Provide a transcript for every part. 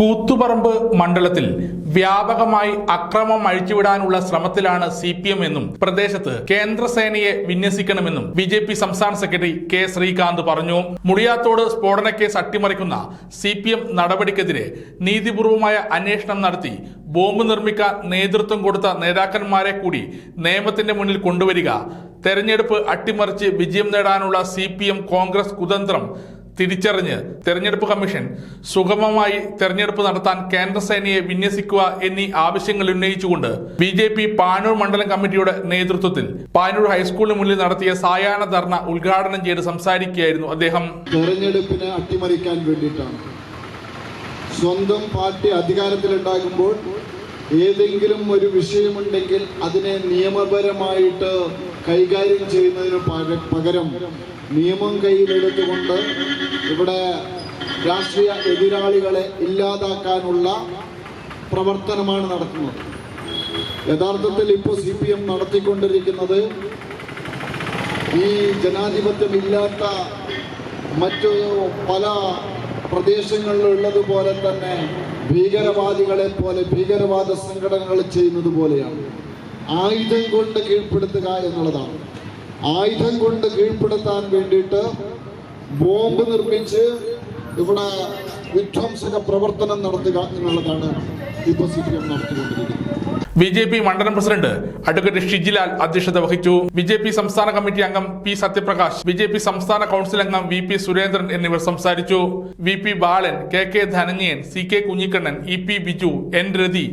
കൂത്തുപറമ്പ് മണ്ഡലത്തിൽ വ്യാപകമായി അക്രമം അഴിച്ചുവിടാനുള്ള ശ്രമത്തിലാണ് സി പി എം എന്നും പ്രദേശത്ത് കേന്ദ്രസേനയെ വിന്യസിക്കണമെന്നും ബി ജെ പി സംസ്ഥാന സെക്രട്ടറി കെ ശ്രീകാന്ത് പറഞ്ഞു. മുടിയാത്തോട് സ്ഫോടന കേസ് അട്ടിമറിക്കുന്ന സി പി എം നടപടിക്കെതിരെ നീതിപൂർവമായ അന്വേഷണം നടത്തി ബോംബ് നിർമ്മിക്കാൻ നേതൃത്വം കൊടുത്ത നേതാക്കന്മാരെ കൂടി നിയമത്തിന്റെ മുന്നിൽ കൊണ്ടുവരിക. തെരഞ്ഞെടുപ്പ് അട്ടിമറിച്ച് വിജയം നേടാനുള്ള സി കോൺഗ്രസ് കുതന്ത്രം തിരിച്ചറിഞ്ഞ് തെരഞ്ഞെടുപ്പ് കമ്മീഷൻ സുഗമമായി തെരഞ്ഞെടുപ്പ് നടത്താൻ കേന്ദ്രസേനയെ വിന്യസിക്കുക എന്നീ ആവശ്യങ്ങൾ ഉന്നയിച്ചുകൊണ്ട് ബി ജെ പി പാനൂർ മണ്ഡലം കമ്മിറ്റിയുടെ നേതൃത്വത്തിൽ പാനൂർ ഹൈസ്കൂളിന് മുന്നിൽ നടത്തിയ സായാഹ്ന ധർണ ഉദ്ഘാടനം ചെയ്ത് സംസാരിക്കുകയായിരുന്നു അദ്ദേഹം. തെരഞ്ഞെടുപ്പിനെ അട്ടിമറിക്കാൻ വേണ്ടിയിട്ടാണ്. സ്വന്തം പാർട്ടി അധികാരത്തിലുണ്ടാകുമ്പോൾ ഏതെങ്കിലും ഒരു വിഷയമുണ്ടെങ്കിൽ അതിനെ നിയമപരമായിട്ട് കൈകാര്യം ചെയ്യുന്നതിന് പക- പകരം നിയമം കയ്യിലെടുത്തുകൊണ്ട് ഇവിടെ രാഷ്ട്രീയ എതിരാളികളെ ഇല്ലാതാക്കാനുള്ള പ്രവർത്തനമാണ് നടക്കുന്നത്. യഥാർത്ഥത്തിൽ ഇപ്പോൾ സി പി എം നടത്തിക്കൊണ്ടിരിക്കുന്നത് ഈ ജനാധിപത്യമില്ലാത്ത മറ്റു പല പ്രദേശങ്ങളിലുള്ളതുപോലെ തന്നെ ഭീകരവാദികളെ പോലെ ഭീകരവാദ സംഘടനകൾ ചെയ്യുന്നത് പോലെയാണ്. ആയുധം കൊണ്ട് കീഴ്പ്പെടുത്തുക എന്നുള്ളതാണ്. ആയുധം കൊണ്ട് കീഴ്പ്പെടുത്താൻ വേണ്ടിയിട്ട് ബോംബ് നിർമ്മിച്ച് ഇവിടെ വിധ്വംസക പ്രവർത്തനം നടത്തുക എന്നുള്ളതാണ് ഇപ്പോൾ സി പി എം നടത്തിക്കൊണ്ടിരിക്കുന്നത്. ബി ജെ പി മണ്ഡലം പ്രസിഡന്റ് അഡ്വക്കേറ്റ് ഷിജിലാൽ അധ്യക്ഷത വഹിച്ചു. ബി ജെ പി സംസ്ഥാന കമ്മിറ്റി അംഗം P Sathyaprakash B J P സംസ്ഥാന കൗൺസിൽ അംഗം വി പി സുരേന്ദ്രൻ എന്നിവർ സംസാരിച്ചു. V P Balan K K Dhananjayan C K Kunhikannan E P Biju N Rathi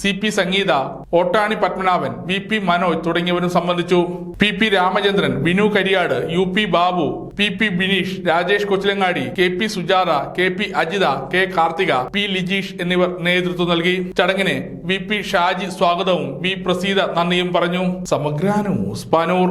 C P Sangeetha Ottani Padmanabhan V P Manoj തുടങ്ങിയവരും സംബന്ധിച്ചു. P P Ramachandran Vinu Kariyad U P Babu P P Bineesh Rajesh Kochilangadi K P Sujatha K P Ajitha K Karthika P Lijeesh എന്നിവർ നേതൃത്വം നൽകി. ചടങ്ങിന് V P Shaji സ്വാഗതവും V Praseetha നന്ദിയും പറഞ്ഞു. സമഗ്രാനു ന്യൂസ് പാനൂർ.